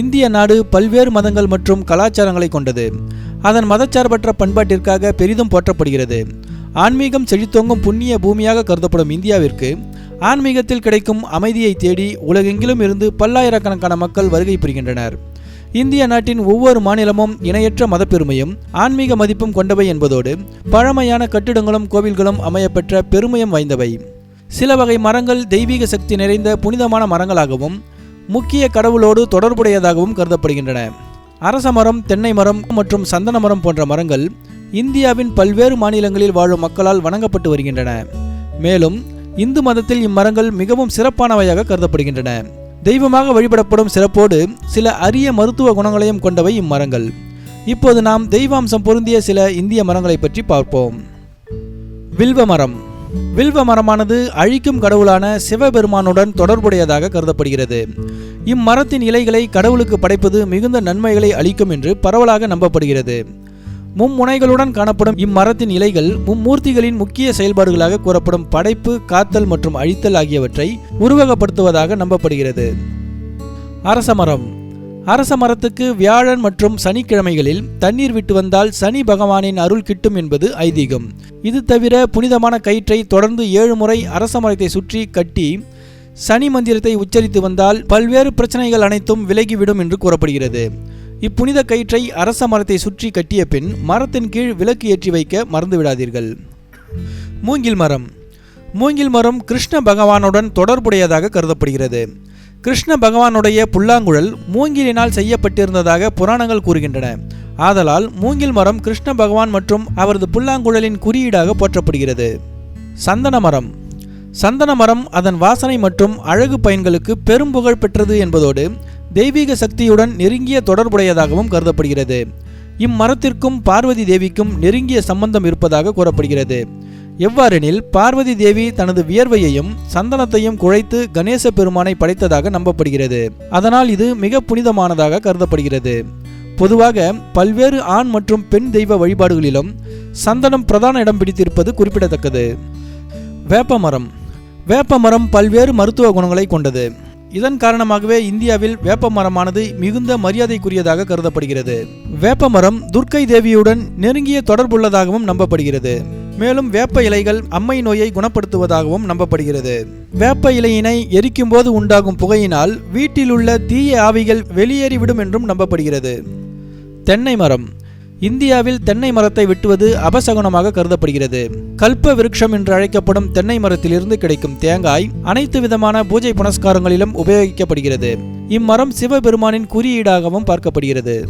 இந்திய நாடு பல்வேறு மதங்கள் மற்றும் கலாச்சாரங்களை கொண்டது. அதன் மதச்சார்பற்ற பண்பாட்டிற்காக பெரிதும் போற்றப்படுகிறது. ஆன்மீகம் செழித்தோங்கும் புண்ணிய பூமியாக கருதப்படும் இந்தியாவிற்கு ஆன்மீகத்தில் கிடைக்கும் அமைதியை தேடி உலகெங்கிலும் இருந்து பல்லாயிரக்கணக்கான மக்கள் வருகை புரிகின்றனர். இந்திய நாட்டின் ஒவ்வொரு மாநிலமும் இணையற்ற மதப்பெருமையும் ஆன்மீக மதிப்பும் கொண்டவை என்பதோடு பழமையான கட்டிடங்களும் கோவில்களும் அமையப்பெற்ற பெருமையும் வாய்ந்தவை. சில வகை மரங்கள் தெய்வீக சக்தி நிறைந்த புனிதமான மரங்களாகவும் முக்கிய கடவுளோடு தொடர்புடையதாகவும் கருதப்படுகின்றன. அரச மரம் தென்னை மரம் மற்றும் சந்தன மரம் போன்ற மரங்கள் இந்தியாவின் பல்வேறு மாநிலங்களில் வாழும் மக்களால் வணங்கப்பட்டு வருகின்றன. மேலும் இந்து மதத்தில் இம்மரங்கள் மிகவும் சிறப்பானவையாக கருதப்படுகின்றன. தெய்வமாக வழிபடப்படும் சிறப்போடு சில அரிய மருத்துவ குணங்களையும் கொண்டவை இம்மரங்கள். இப்போது நாம் தெய்வாம்சம் பொருந்திய சில இந்திய மரங்களை பற்றி பார்ப்போம். வில்வ மரம். வில்வ மரமானது அழிக்கும் கடவுளான சிவபெருமானுடன் தொடர்புடையதாக கருதப்படுகிறது. இம்மரத்தின் இலைகளை கடவுளுக்கு படைப்பது மிகுந்த நன்மைகளை அளிக்கும் என்று பரவலாக நம்பப்படுகிறது. மும்முனைகளுடன் காணப்படும் இம்மரத்தின் இலைகள் மும்மூர்த்திகளின் முக்கிய செயல்பாடுகளாக கூறப்படும் படைப்பு காத்தல் மற்றும் அழித்தல் ஆகியவற்றை உருவகப்படுத்துவதாக நம்பப்படுகிறது. அரச மரம். அரச மரத்துக்கு வியாழன் மற்றும் சனிக்கிழமைகளில் தண்ணீர் விட்டு வந்தால் சனி பகவானின் அருள் கிட்டும் என்பது ஐதீகம். இது தவிர புனிதமான கயிற்றை தொடர்ந்து ஏழு முறை அரச மரத்தை சுற்றி கட்டி சனி மந்திரத்தை உச்சரித்து வந்தால் பல்வேறு பிரச்சனைகள் அனைத்தும் விலகிவிடும் என்று கூறப்படுகிறது. இப்புனித கயிற்றை அரச மரத்தை சுற்றி கட்டிய பின் மரத்தின் கீழ் விளக்கு ஏற்றி வைக்க மறந்து விடாதீர்கள். மூங்கில் மரம். மூங்கில் மரம் கிருஷ்ண பகவானுடன் தொடர்புடையதாக கருதப்படுகிறது. கிருஷ்ண பகவானுடைய புல்லாங்குழல் மூங்கிலினால் செய்யப்பட்டிருந்ததாக புராணங்கள் கூறுகின்றன. ஆதலால் மூங்கில் மரம் கிருஷ்ண பகவான் மற்றும் அவரது புல்லாங்குழலின் குறியீடாக போற்றப்படுகிறது. சந்தன மரம். சந்தன மரம் அதன் வாசனை மற்றும் அழகு பயன்களுக்கு பெரும் புகழ் பெற்றது என்பதோடு தெய்வீக சக்தியுடன் நெருங்கிய தொடர்புடையதாகவும் கருதப்படுகிறது. இம்மரத்திற்கும் பார்வதி தேவிக்கும் நெருங்கிய சம்பந்தம் இருப்பதாக கூறப்படுகிறது. எவ்வாறெனில் பார்வதி தேவி தனது வியர்வையையும் சந்தனத்தையும் குழைத்து கணேச பெருமானை படைத்ததாக நம்பப்படுகிறது. அதனால் இது மிக புனிதமானதாக கருதப்படுகிறது. பொதுவாக பல்வேறு ஆண் மற்றும் பெண் தெய்வ வழிபாடுகளிலும் சந்தனம் பிரதான இடம் பிடித்திருப்பது குறிப்பிடத்தக்கது. வேப்பமரம். வேப்பமரம் பல்வேறு மருத்துவ குணங்களை கொண்டது. இதன் காரணமாகவே இந்தியாவில் வேப்பமரமானது மிகுந்த மரியாதைக்குரியதாக கருதப்படுகிறது. வேப்பமரம் துர்க்கை தேவியுடன் நெருங்கிய தொடர்புள்ளதாகவும் நம்பப்படுகிறது. மேலும் வேப்ப இலைகள் அம்மை நோயை குணப்படுத்துவதாகவும் நம்பப்படுகிறது. வேப்ப இலையினை எரிக்கும் போது உண்டாகும் புகையினால் வீட்டில் உள்ள தீய ஆவிகள் வெளியேறிவிடும் என்றும் நம்பப்படுகிறது. தென்னை மரம். இந்தியாவில் தென்னை மரத்தை வெட்டுவது அபசகுனமாக கருதப்படுகிறது. கல்ப விருட்சம் என்று அழைக்கப்படும் தென்னை மரத்திலிருந்து கிடைக்கும் தேங்காய் அனைத்து விதமான பூஜை புனஸ்காரங்களிலும் உபயோகிக்கப்படுகிறது. இம்மரம் சிவபெருமானின் குறியீடாகவும் பார்க்கப்படுகிறது.